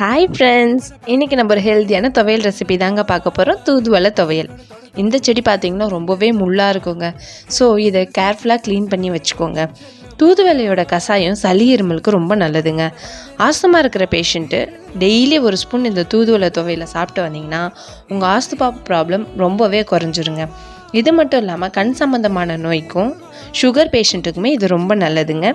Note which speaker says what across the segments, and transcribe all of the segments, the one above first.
Speaker 1: Hi friends இன்றைக்கி நம்ம ஒரு ஹெல்த்தியான துவையல் ரெசிபி தாங்க பார்க்க போகிறோம் தூதுவளை துவையல். இந்த செடி பார்த்திங்கன்னா ரொம்பவே முள்ளாக இருக்குங்க. ஸோ இதை கேர்ஃபுல்லாக க்ளீன் பண்ணி வச்சுக்கோங்க. தூதுவளையோட கஷாயம் சளி இருமலுக்கு ரொம்ப நல்லதுங்க. ஆஸ்துமா இருக்கிற பேஷண்ட்டு டெய்லி ஒரு ஸ்பூன் இந்த தூதுவளை துவையலை சாப்பிட்டு வந்தீங்கன்னா உங்கள் ஆஸ்துமா ப்ராப்ளம் ரொம்பவே குறைஞ்சிருங்க. இது மட்டும் இல்லாமல் கண் சம்மந்தமான நோய்க்கும் சுகர் பேஷண்ட்டுக்குமே இது ரொம்ப நல்லதுங்க.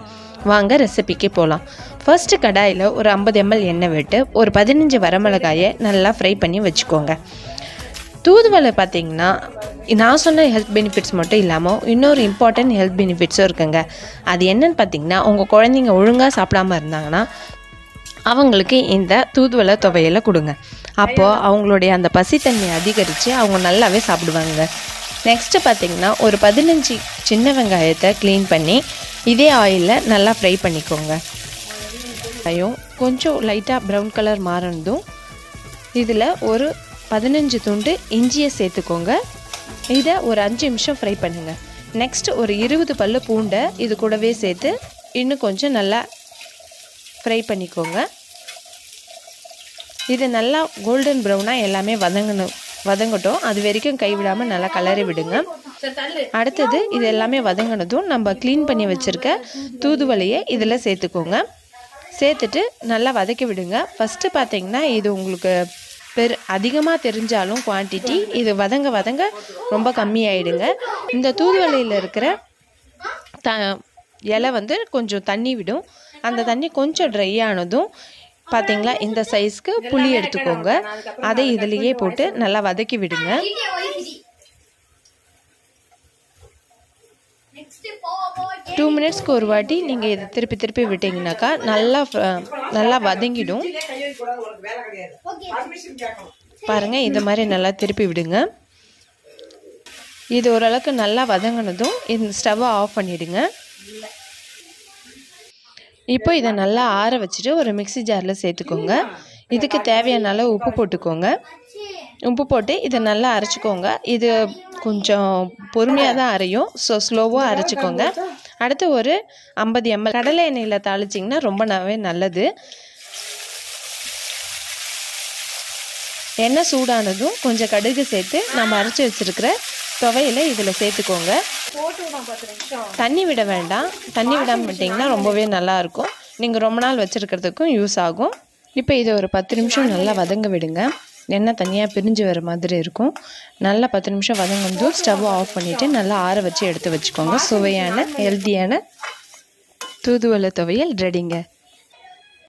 Speaker 1: வாங்க ரெசிபிக்கு போகலாம் ஃபர்ஸ்ட்டு கடாயில் ஒரு ஐம்பது எம்எல் எண்ணெய் விட்டு ஒரு பதினஞ்சு வரமிளகாயை நல்லா ஃப்ரை பண்ணி வச்சுக்கோங்க. தூதுவளை பார்த்தீங்கன்னா நான் சொன்ன ஹெல்த் பெனிஃபிட்ஸ் மட்டும் இல்லாமல் இன்னொரு இம்பார்ட்டன்ட் ஹெல்த் பெனிஃபிட்ஸும் இருக்குங்க. அது என்னன்னு பார்த்தீங்கன்னா உங்கள் குழந்தைங்க ஒழுங்காக சாப்பிடாம இருந்தாங்கன்னா அவங்களுக்கு இந்த தூதுவளை துவையலை கொடுங்க. அப்போது அவங்களுடைய அந்த பசித்தன்மை அதிகரித்து அவங்க நல்லாவே சாப்பிடுவாங்க. நெக்ஸ்ட்டு பார்த்தீங்கன்னா ஒரு பதினஞ்சு சின்ன வெங்காயத்தை க்ளீன் பண்ணி இதே ஆயிலில் நல்லா ஃப்ரை பண்ணிக்கோங்க. வெங்காயம் கொஞ்சம் லைட்டாக ப்ரௌன் கலர் மாறினதும் இதில் ஒரு பதினஞ்சு துண்டு இஞ்சியை சேர்த்துக்கோங்க. இதை ஒரு அஞ்சு நிமிஷம் ஃப்ரை பண்ணுங்கள் நெக்ஸ்ட் ஒரு இருபது பல்லு பூண்டை இது கூடவே சேர்த்து இன்னும் கொஞ்சம் நல்லா ஃப்ரை பண்ணிக்கோங்க. இது நல்லா கோல்டன் ப்ரௌனாக எல்லாமே வதங்கணும். வதங்கட்டும். அது வரைக்கும் கைவிடாமல் நல்லா கலரி விடுங்க. அடுத்தது இது எல்லாமே வதங்கினதும் நம்ம க்ளீன் பண்ணி வச்சுருக்க தூதுவலையை இதில் சேர்த்துக்கோங்க. சேர்த்துட்டு நல்லா வதக்கி விடுங்க. ஃபஸ்ட்டு பார்த்தீங்கன்னா இது உங்களுக்கு பெரு அதிகமாக தெரிஞ்சாலும் குவான்டிட்டி இது வதங்க வதங்க ரொம்ப கம்மியாயிடுங்க. இந்த தூதுவலையில் இருக்கிற த இலை வந்து கொஞ்சம் தண்ணி விடும். அந்த தண்ணி கொஞ்சம் ட்ரை ஆனதும் பார்த்தீங்களா இந்த சைஸ்க்கு புளி எடுத்துக்கோங்க. அதை இதுலேயே போட்டு நல்லா வதக்கி விடுங்க. டூ மினிட்ஸ்க்கு ஒரு வாட்டி நீங்கள் இதை திருப்பி திருப்பி விட்டிங்கனாக்கா நல்லா நல்லா வதங்கிடும். பாருங்கள் இந்த மாதிரி நல்லா திருப்பி விடுங்க. இது ஓரளவுக்கு நல்லா வதங்கினதும் இந்த ஸ்டவ்வை ஆஃப் பண்ணிவிடுங்க இப்போ இதை நல்லா ஆற வச்சுட்டு ஒரு மிக்ஸி ஜாரில் சேர்த்துக்கோங்க. இதுக்கு தேவையான அளவு உப்பு போட்டுக்கோங்க. உப்பு போட்டு இதை நல்லா அரைச்சிக்கோங்க. இது கொஞ்சம் பொறுமையாக தான் அரையும். ஸோ ஸ்லோவாக அரைச்சிக்கோங்க. அடுத்து ஒரு ஐம்பது எம்எல் கடலை எண்ணெயில் தாளிச்சிங்கன்னா ரொம்ப நல்லது. எண்ணெய் சூடானதும் கொஞ்சம் கடுகு சேர்த்து நம்ம அரைச்சி வச்சுருக்கிற துவையில் இதில் சேர்த்துக்கோங்க. தண்ணி விட வேண்டாம். தண்ணி விடாமல் விட்டிங்கன்னா ரொம்பவே நல்லாயிருக்கும். நீங்கள் ரொம்ப நாள் வச்சுருக்கிறதுக்கும் யூஸ் ஆகும். இப்போ இதை ஒரு பத்து நிமிஷம் நல்லா வதங்க விடுங்க. எண்ணெய் தனியாக பிரிஞ்சு வர மாதிரி இருக்கும். நல்லா பத்து நிமிஷம் வதங்கணும் ஸ்டவ்வை ஆஃப் பண்ணிவிட்டு நல்லா ஆற வச்சு எடுத்து வச்சுக்கோங்க. சுவையான ஹெல்த்தியான தூதுவளை துவையல் ரெடிங்க.